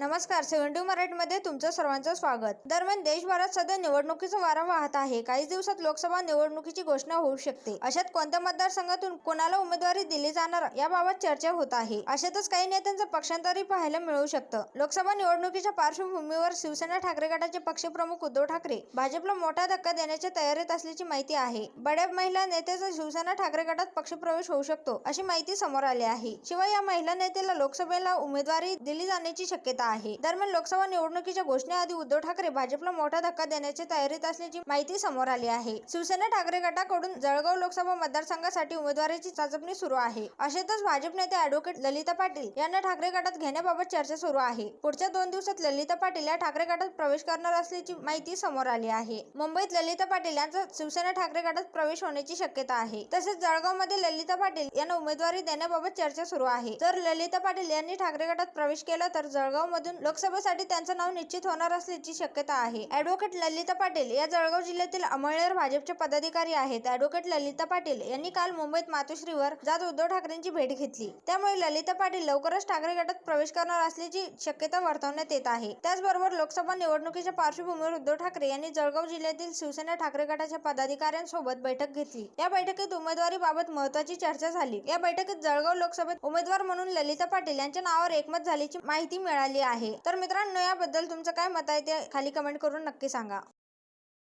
नमस्कार सेव्हन्टी मराठीमध्ये तुमचं सर्वांचं स्वागत. दरम्यान देशभरात सध्या निवडणुकीचं वारं वाहत आहे. काही दिवसात लोकसभा निवडणुकीची घोषणा होऊ शकते. अशात कोणत्या मतदारसंघातून कोणाला उमेदवारी दिली जाणार याबाबत चर्चा होत आहे. अशातच काही नेत्यांचं पक्षांतरही पाहायला मिळू शकतं. लोकसभा निवडणुकीच्या पार्श्वभूमीवर शिवसेना ठाकरे गटाचे पक्षप्रमुख उद्धव ठाकरे भाजपला मोठा धक्का देण्याच्या तयारीत असल्याची माहिती आहे. बड्या महिला नेत्याचा शिवसेना ठाकरे गटात पक्षप्रवेश होऊ शकतो अशी माहिती समोर आली आहे. शिवाय या महिला नेत्याला लोकसभेला उमेदवारी दिली जाण्याची शक्यता आहे. दरम्यान लोकसभा निवडणुकीच्या घोषणेआधी उद्धव ठाकरे भाजपला मोठा धक्का देण्याच्या तयारीत असल्याची माहिती समोर आली आहे. शिवसेना ठाकरे गटाकडून जळगाव लोकसभा मतदारसंघासाठी उमेदवारीची चाचपणी सुरू आहे. अशातच भाजप नेते अॅडव्होकेट ललिता पाटील यांना ठाकरे गटात घेण्याबाबत चर्चा सुरू आहे. पुढच्या दोन दिवसात ललिता पाटील या ठाकरे गटात प्रवेश करणार असल्याची माहिती समोर आली आहे. मुंबईत ललिता पाटील यांचा शिवसेना ठाकरे गटात प्रवेश होण्याची शक्यता आहे. तसेच जळगावमध्ये ललिता पाटील यांना उमेदवारी देण्याबाबत चर्चा सुरू आहे. जर ललिता पाटील यांनी ठाकरे गटात प्रवेश केला तर जळगाव मधून लोकसभेसाठी त्यांचं नाव निश्चित होणार असल्याची शक्यता आहे. ऍडव्होकेट ललिता पाटील या जळगाव जिल्ह्यातील अमळनेर भाजपचे पदाधिकारी आहेत. ऍडव्होकेट ललिता पाटील यांनी काल मुंबईत मातोश्रीवर जात उद्धव ठाकरेंची भेट घेतली. त्यामुळे ललिता पाटील लवकरच ठाकरे गटात प्रवेश करणार असल्याची शक्यता वर्तवण्यात येत आहे. त्याचबरोबर लोकसभा निवडणुकीच्या पार्श्वभूमीवर उद्धव ठाकरे यांनी जळगाव जिल्ह्यातील शिवसेना ठाकरे गटाच्या पदाधिकाऱ्यांसोबत बैठक घेतली. या बैठकीत उमेदवारीबाबत महत्वाची चर्चा झाली. या बैठकीत जळगाव लोकसभेत उमेदवार म्हणून ललिता पाटील यांच्या नावावर एकमत झाल्याची माहिती मिळाली आहे. आहे. तर मित्रांनो याबद्दल तुमचं काय मत आहे ते खाली कमेंट करून नक्की सांगा.